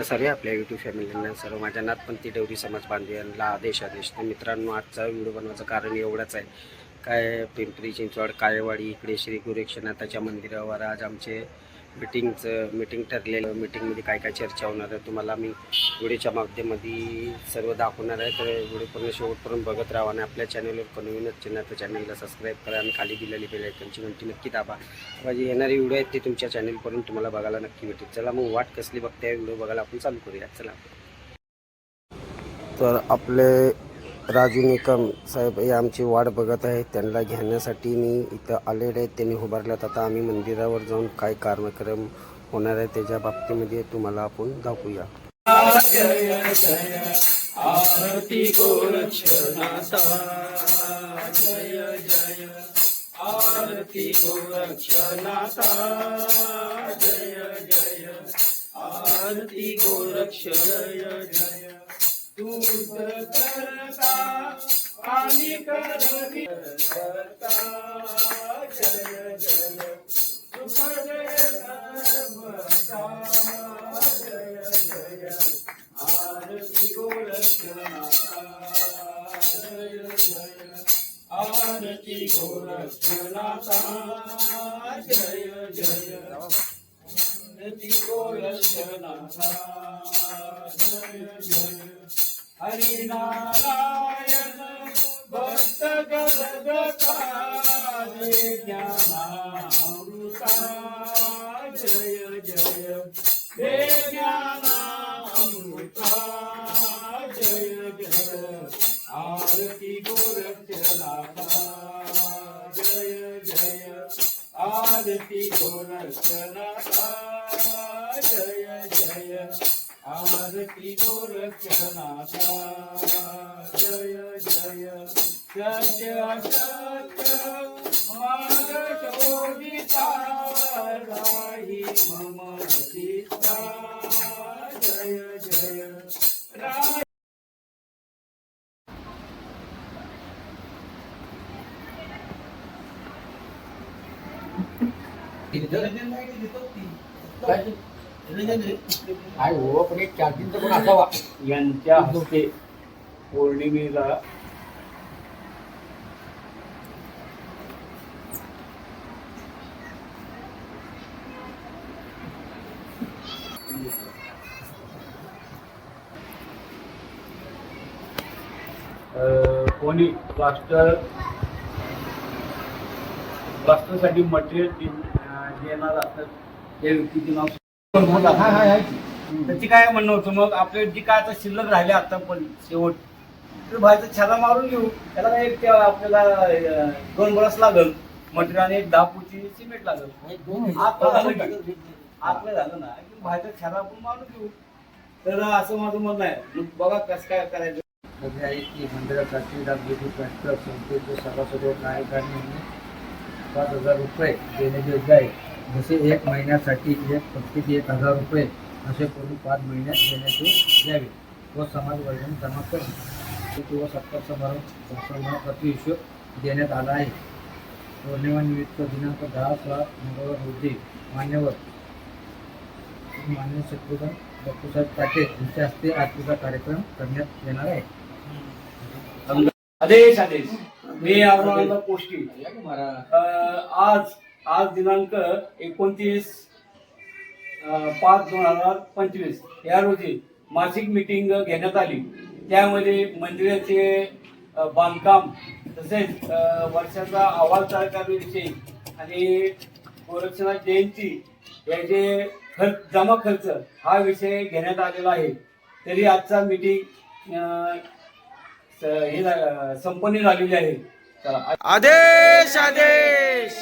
तर सर्व आपल्या यूट्यूब फॅमिलींना सर्व माझ्या नाथपंथी डवरी समाज बांधवांना आदेश आदेश. तर मित्रांनो आजचा व्हिडिओ बनवायचं कारण एवढंच आहे. काय पिंपरी चिंचवड काळेवाडी इकडे श्री गुरेक्षनाथाच्या मंदिरावर आज आमचे मिटिंगचं मिटिंग ठरलेलं मिटिंगमध्ये काय काय चर्चा होणार आहे तुम्हाला मी व्हिडिओच्या माध्यमामध्ये सर्व दाखवणार आहे. तर व्हिडिओ पूर्ण शेवटपर्यंत बघत राहा आणि आपल्या चॅनलवर कोणी चॅनल तर चॅनलला सबस्क्राईब करा आणि खाली दिलेली बेल आयकनची घंटी नक्की दाबा. माझी येणारे व्हिडिओ आहेत ते तुमच्या चॅनलपर्यंत तुम्हाला बघायला नक्की भेटेल. चला मग वाट कसली बघते व्हिडिओ बघायला आपण चालू करूया. चला. तर आपले राजू निकम साहेब हे आमची वाट बघत आहेत. त्यांना घेण्यासाठी मी इथं आलेले आहेत. त्यांनी उभारल्यात. आता आम्ही मंदिरावर जाऊन काय कार्यक्रम होणार आहे त्याच्या बाबतीमध्ये तुम्हाला आपण दाखवूया. आरती जय जय. आरती गोरक्ष जय जय. तूच करता आणि करवी करता जय जय सुख जय धर्मता जय जय आरती गोरक्षनाथा जय जय आरती गोरक्षनाथा जय जय आरती गोरक्षनाथा जय जय हरिनारायण भक्त गदगता जय ज्ञानामृता जय जय। हे ज्ञानामृता जय जय। आरती गोरक्षनाथा जय जय। आरती गोरक्षनाथा आरती गोरक्षनाथा जय जय सत्य सत्य मार्ग राही मम सीता जय जय राय काय हो पण एक चार्जिंगचा पण असावा. यांच्या हस्ते पौर्णिमेला अं, कोणी प्लास्टर प्लास्टरसाठी मटेरियल देणार असतात त्या व्यक्तीचे नाव त्याची काय म्हणणं होतं? मग आपले जी काय आता शिल्लक राहिले आता पण शेवट तर बाहेरचा छाला मारून घेऊ. त्याला काय एक आपल्याला दोन बरस लागल. मटेरियल आणि एक दहा फुटी सिमेंट लागल. आपलं झालं आपलं झालं ना की बाहेरचा छाला आपण मारून घेऊ. तर असं माझं म्हणणं आहे. बघा कसं काय करायचं. सध्या आहे की मंदिरासाठी दाबलेली संस्थेचे सभासद नायकांनी पाच हजार रुपये देण्यात आहे. जसे एक महिन्यासाठी एक प्रत्येक एक हजार रुपये असे करून पाच महिन्यात देण्याचे द्यावे व समाज वर्जन जमा करणे व सत्कार समारंभ समारंभाचा हिशोब देण्यात आला आहे. पौर्णिमानिमित्त दिनांक दहा सहा मंगळवार रोजी मान्यवर मान्य शत्रुघ्न बापूसाहेब पाटील यांच्या हस्ते आरतीचा कार्यक्रम करण्यात येणार आहे. आदेश आदेश. मी औरंगाबाद पोस्टिंग आज आज दिनांक एकोणतीस पाच दोन हजार पंचवीस. या रोजी मासिक मिटिंग घेण्यात आली. त्यामध्ये मंदिराचे बांधकाम तसेच वर्षाचा अहवाल तयार करण्याविषयी आणि गोरक्षनाथ जयंती याचे खर्च जमा खर्च हा विषय घेण्यात आलेला आहे. तरी आजचा मिटिंग हे झा- संपन्न झालेली आहे. आदेश आदेश!